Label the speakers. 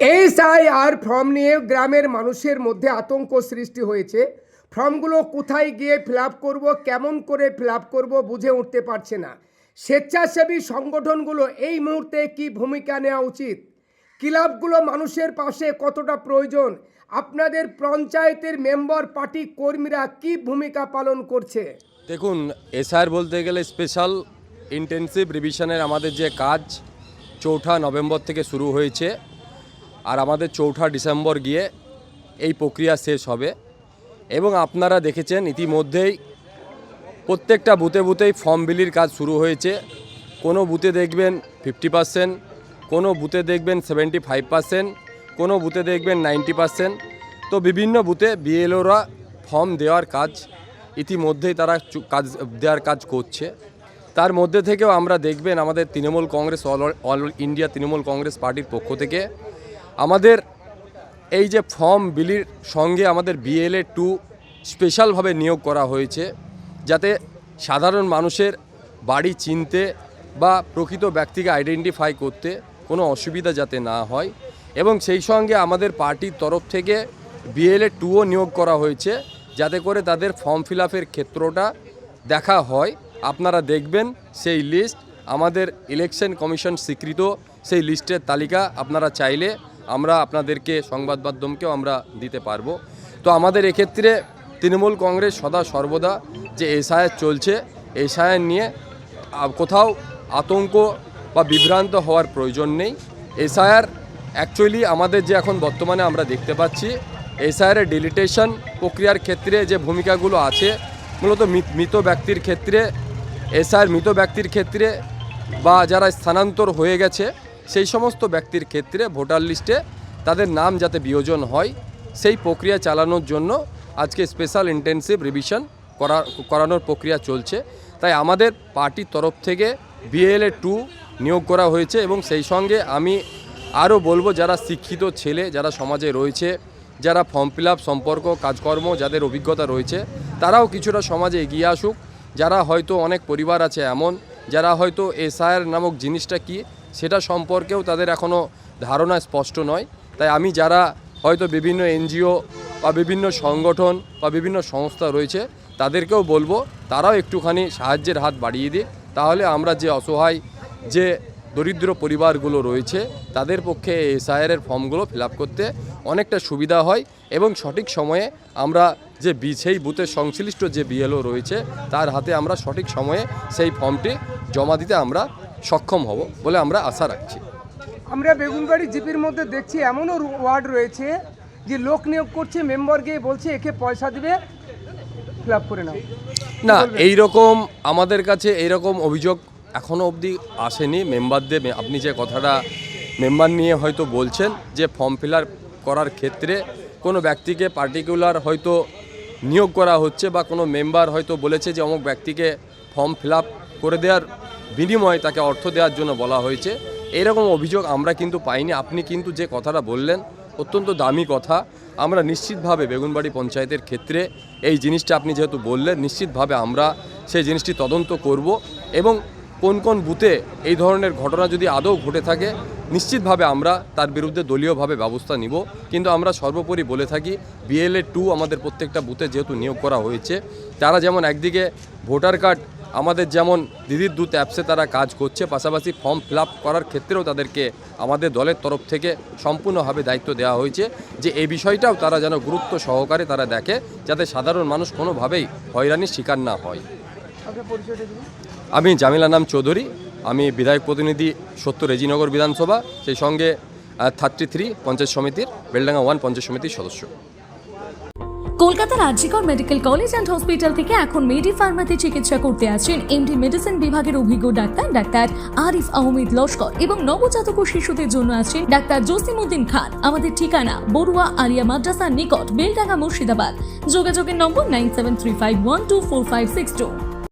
Speaker 1: SIR form নিয়ে গ্রামের মানুষের মধ্যে আতঙ্ক সৃষ্টি হয়েছে। ফর্মগুলো কোথায় গিয়ে ফিল আপ করব, কেমন করে ফিল আপ করব বুঝে উঠতে পারছে না। স্বেচ্ছাসেবী সংগঠনগুলো এই মুহূর্তে কি ভূমিকা নেওয়া উচিত? ক্লাবগুলো মানুষের পাশে কতটা প্রয়োজন? আপনাদের পঞ্চায়েতের মেম্বার, পার্টি কর্মীরা কি ভূমিকা পালন করছে?
Speaker 2: দেখুন এসআর বলতে গেলে স্পেশাল ইন্টেন্সিভ রিভিশনের আমাদের যে কাজ, চৌঠা নভেম্বর থেকে শুরু হয়েছে। আর আমাদের চৌঠা ডিসেম্বর গিয়ে এই প্রক্রিয়া শেষ হবে। এবং আপনারা দেখেছেন ইতিমধ্যেই প্রত্যেকটা বুথে বুথেই ফর্ম বিলির কাজ শুরু হয়েছে। কোনো বুথে দেখবেন ফিফটি পার্সেন্ট, কোনো বুথে দেখবেন সেভেন্টি ফাইভ পার্সেন্ট, কোনো বুথে দেখবেন নাইনটি পার্সেন্ট। তো বিভিন্ন বুথে বিএলওরা ফর্ম দেওয়ার কাজ ইতিমধ্যেই তারা কাজ, দেওয়ার কাজ করছে। তার মধ্যে থেকেও আমরা দেখবেন আমাদের Trinamool Congress all all India Trinamool Congress পার্টির পক্ষ থেকে আমাদের এই যে ফর্ম বিলির সঙ্গে আমাদের বিএলএ টু স্পেশালভাবে নিয়োগ করা হয়েছে, যাতে সাধারণ মানুষের বাড়ি চিনতে বা প্রকৃত ব্যক্তিকে আইডেন্টিফাই করতে কোনো অসুবিধা যাতে না হয়। এবং সেই সঙ্গে আমাদের পার্টির তরফ থেকে বিএলএ টুও নিয়োগ করা হয়েছে, যাতে করে তাদের ফর্ম ফিল আপের ক্ষেত্রটা দেখা হয়। আপনারা দেখবেন সেই লিস্ট আমাদের ইলেকশন কমিশন স্বীকৃত সেই লিস্টের তালিকা আপনারা চাইলে আমরা আপনাদেরকে সংবাদ মাধ্যমকেও আমরা দিতে পারব। তো আমাদের এক্ষেত্রে তৃণমূল কংগ্রেস সদা সর্বদা যে এসআইআর চলছে, এসআইআর নিয়ে কোথাও আতঙ্ক বা বিভ্রান্ত হওয়ার প্রয়োজন নেই। এসআইআর অ্যাকচুয়ালি আমাদের যে এখন বর্তমানে আমরা দেখতে পাচ্ছি এসআইআর ডিলিটেশন প্রক্রিয়ার ক্ষেত্রে যে ভূমিকাগুলো আছে, মূলত মৃত ব্যক্তির ক্ষেত্রে, এসআইআর মৃত ব্যক্তির ক্ষেত্রে বা যারা স্থানান্তর হয়ে গেছে সেই সমস্ত ব্যক্তির ক্ষেত্রে ভোটার লিস্টে তাদের নাম যাতে বিয়োজন হয়, সেই প্রক্রিয়া চালানোর জন্য আজকে স্পেশাল ইন্টেনসিভ রিভিশন করা, করানোর প্রক্রিয়া চলছে। তাই আমাদের পার্টির তরফ থেকে বিএলএ টু নিয়োগ করা হয়েছে এবং সেই সঙ্গে আমি আরও বলব, যারা শিক্ষিত ছেলে, যারা সমাজে রয়েছে, যারা ফর্ম ফিল সম্পর্ক, কাজকর্ম, যাদের অভিজ্ঞতা রয়েছে, তারাও কিছুটা সমাজে এগিয়ে আসুক। যারা হয়তো অনেক পরিবার আছে এমন, যারা হয়তো এসআইআর নামক জিনিসটা কি সেটা সম্পর্কেও তাদের এখনও ধারণা স্পষ্ট নয়। তাই আমি যারা হয়তো বিভিন্ন এনজিও বা বিভিন্ন সংগঠন বা বিভিন্ন সংস্থা রয়েছে, তাদেরকেও বলব, তারাও একটুখানি সাহায্যের হাত বাড়িয়ে দিক তাহলে আমরা যে অসহায়, যে দরিদ্র পরিবারগুলো রয়েছে, তাদের পক্ষে এসআইআরের ফর্মগুলো ফিল করতে অনেকটা সুবিধা হয় এবং সঠিক সময়ে আমরা যে বি, সেই বুথের সংশ্লিষ্ট যে বিএলও রয়েছে, তার হাতে আমরা সঠিক সময়ে সেই ফর্মটি জমা দিতে আমরা সক্ষম হব বলে আমরা আশা রাখছি।
Speaker 1: আমরা বেগুনবাড়ি জিপির মধ্যে দেখছি এমনও ওয়ার্ড রয়েছে যে লোক নিয়োগ করছে মেম্বার গিয়ে বলছে একে পয়সা দিবে ফিল করে নাও।
Speaker 2: না এই রকম আমাদের কাছে এই রকম অভিযোগ এখনও অবধি আসেনি। মেম্বারদের আপনি যে কথাটা মেম্বার নিয়ে হয়তো বলছেন যে ফর্ম ফিল করার ক্ষেত্রে কোনো ব্যক্তিকে পার্টিকুলার হয়তো নিয়োগ করা হচ্ছে বা কোনো মেম্বার হয়তো বলেছে যে অমুক ব্যক্তিকে ফর্ম ফিল করে দেওয়ার বিনিময়ে তাকে অর্থ দেওয়ার জন্য বলা হয়েছে। এরকম অভিযোগ আমরা কিন্তু পাইনি। আপনি কিন্তু যে কথাটা বললেন, অত্যন্ত দামি কথা। আমরা নিশ্চিতভাবে বেগুনবাড়ি পঞ্চায়েতের ক্ষেত্রে এই জিনিসটা আপনি যেহেতু বললেন, নিশ্চিতভাবে আমরা সেই জিনিসটি তদন্ত করব এবং কোন কোন বুথে এই ধরনের ঘটনা যদি আদৌ ঘটে থাকে, নিশ্চিতভাবে আমরা তার বিরুদ্ধে দলীয়ভাবে ব্যবস্থা নিব। কিন্তু আমরা সর্বোপরি বলে থাকি, বিএলএ টু আমাদের প্রত্যেকটা বুথে যেহেতু নিয়োগ করা হয়েছে, তারা যেমন একদিকে ভোটার কার্ড আমাদের যেমন দিদির দুধ অ্যাপসে তারা কাজ করছে পাশাপাশি ফর্ম ফিল করার ক্ষেত্রেও তাদেরকে আমাদের দলের তরফ থেকে সম্পূর্ণভাবে দায়িত্ব দেওয়া হয়েছে যে এই বিষয়টাও তারা যেন গুরুত্ব সহকারে তারা দেখে যাতে সাধারণ মানুষ কোনোভাবেই হয়রানির শিকার না হয়। আমি জামিলা নাম চৌধুরী আমি বিধায়ক প্রতিনিধি সত্য রেজিনগর বিধানসভা সেই সঙ্গে থার্টি থ্রি পঞ্চায়েত সমিতির বেলডাঙ্গা ওয়ান পঞ্চায়েত সমিতির সদস্য।
Speaker 3: কলকাতার R G Kar medical college and hospital থেকে এখন মেডি ফার্মাতে চিকিৎসা করতে আছেন এমডি মেডিসিন বিভাগের অভিজ্ঞ ডাক্তার ডাক্তার আরিফ আহমেদ লস্কর এবং নবজাতক শিশুদের জন্য আছেন ডাক্তার জসিমউদ্দিন খান। আমাদের ঠিকানা বড়ুয়া আলিয়া মাদ্রাসার নিকট, বেলডাঙ্গা মুর্শিদাবাদ। যোগাযোগের নম্বর nine seven three five one two four five six two.